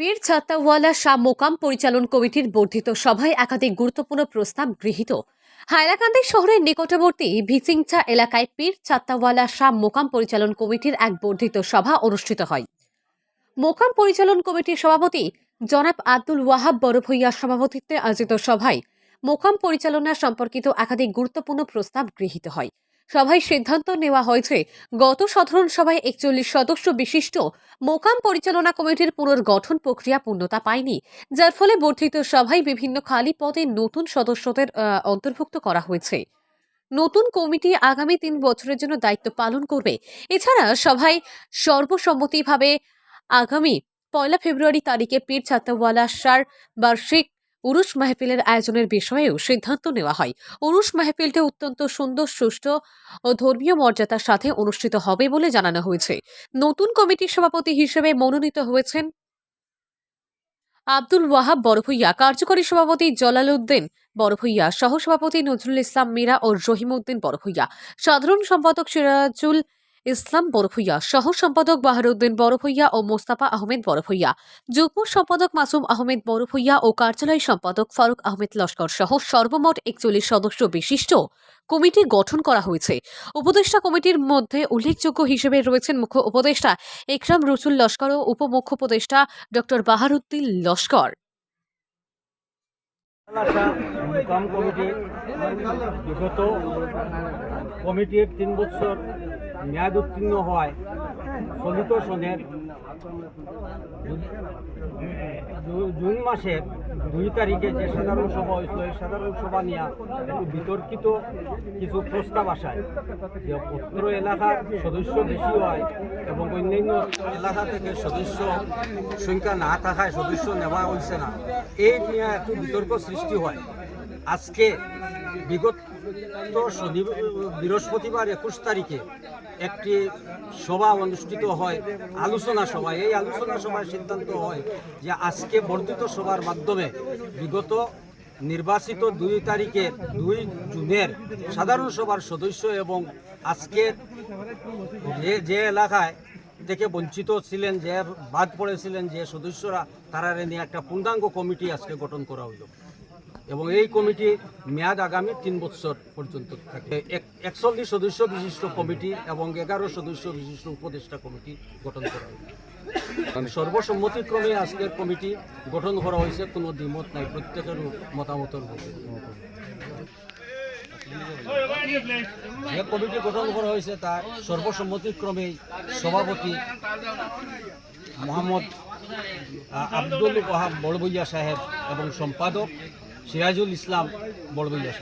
পীর ছাত্তাওয়ালা শাহ মোকাম পরিচালন কমিটির বর্ধিত সভায় একাধিক গুরুত্বপূর্ণ প্রস্তাব গৃহীত। হাইলাকান্দি শহরের নিকটবর্তী ভিচিংচা এলাকায় পীর ছাত্তাওয়ালা শাহ মোকাম পরিচালন কমিটির এক বর্ধিত সভা অনুষ্ঠিত হয়। মোকাম পরিচালন কমিটির সভাপতি জনাব আব্দুল ওয়াহাব বড়ভূইয়ার সভাপতিত্বে আয়োজিত সভায় মোকাম পরিচালনা সম্পর্কিত একাধিক গুরুত্বপূর্ণ প্রস্তাব গৃহীত হয়। সভায় সিদ্ধান্ত নেওয়া হয়েছে। গত সাধারণ সভায় একচল্লিশ সদস্য বিশিষ্ট মোকাম পরিচালনা কমিটির পুনর্গঠন প্রক্রিয়া পূর্ণতা পায়নি, যার ফলে বর্ধিত সভায় বিভিন্ন খালি পদে নতুন সদস্যদের অন্তর্ভুক্ত করা হয়েছে। নতুন কমিটি আগামী তিন বছরের জন্য দায়িত্ব পালন করবে। এছাড়া সভায় সর্বসম্মতিভাবে আগামী পয়লা ফেব্রুয়ারি তারিখে পীর ছাত্রওয়ালা সার বার্ষিক উরুস মাহফিলের আয়োজনের বিষয়েও সিদ্ধান্ত নেওয়া হয়। উরুস মাহফিলটি অত্যন্ত সুন্দর, সুষ্ঠু ও ধর্মীয় মর্যাদার সাথে অনুষ্ঠিত হবে বলে জানানো হয়েছে। নতুন কমিটির সভাপতি হিসেবে মনোনীত হয়েছেন আব্দুল ওয়াহাব বড়ভূইয়া। কার্যকরী সভাপতি জলালউদ্দিন বড়ভূইয়া। সহসভাপতি নজরুল ইসলাম মীরা ও রহিমউদ্দিন বড়ভূইয়া। সাধারণ সম্পাদক সিরাজুল ইসলাম বড়ভূইয়া সহ সম্পাদক বাহারুদ্দিন বড়ভূইয়া ও মোস্তাফা আহমেদ বড়ভূইয়া যুগ্ম সম্পাদক মাসুম আহমেদ বড়ভূইয়া ও কার্যালয় সম্পাদক ফারুক আহমেদ লস্কর সহ সর্বমোট একচল্লিশ সদস্য বিশিষ্ট কমিটি গঠন করা হয়েছে। উপদেষ্টা কমিটির মধ্যে উল্লেখযোগ্য হিসেবে রয়েছেন মুখ্য উপদেষ্টা একরাম রসুল লস্কর ও উপমুখ্য উপদেষ্টা ডক্টর বাহারুদ্দিন লস্কর। কমিটি বিগত কমিটির তিন বছর মেয়াদ উত্তীর্ণ হওয়ায় চলিত সনের জুন মাসের দুই তারিখে যে সাধারণ সভা হয়েছিল, এই সাধারণ সভা নিয়ে বিতর্কিত কিছু প্রস্তাব আসায় যে অত্র এলাকার সদস্য বেশি হয় এবং অন্যান্য এলাকা থেকে সদস্য সংখ্যা না থাকায় সদস্য নেওয়া হয়েছে না। এই নিয়ে একটু বিতর্ক সৃষ্টি হয়। আজকে বিগত বৃহস্পতিবার একুশ তারিখে একটি সভা অনুষ্ঠিত হয়, আলোচনা সভা। এই আলোচনা সভায় সিদ্ধান্ত হয় যে আজকে বর্ধিত সভার মাধ্যমে বিগত নির্বাচিত দুই তারিখে দুই জুনের সাধারণ সভার সদস্য এবং আজকের যে যে এলাকায় থেকে বঞ্চিত ছিলেন, যে বাদ পড়েছিলেন যে সদস্যরা, তারা নিয়ে একটা পূর্ণাঙ্গ কমিটি আজকে গঠন করা হইল। এবং এই কমিটি মেয়াদ আগামী তিন বছর পর্যন্ত থাকে। এক- একচল্লিশ সদস্য বিশিষ্ট কমিটি এবং এগারো সদস্য বিশিষ্ট উপদেষ্টা কমিটি গঠন করা হয়েছে সর্বসম্মতিক্রমে আজকের কমিটি গঠন করা হয়েছে, কোনো দ্বিমত নাই প্রত্যেকের মতামতের যে কমিটি গঠন করা হয়েছে, তার সর্বসম্মতিক্রমেই সভাপতি মোহাম্মদ আব্দুল ওয়াহাব বড়বইয়া সাহেব এবং সম্পাদক সিরাজুল ইসলাম বড়বইয়া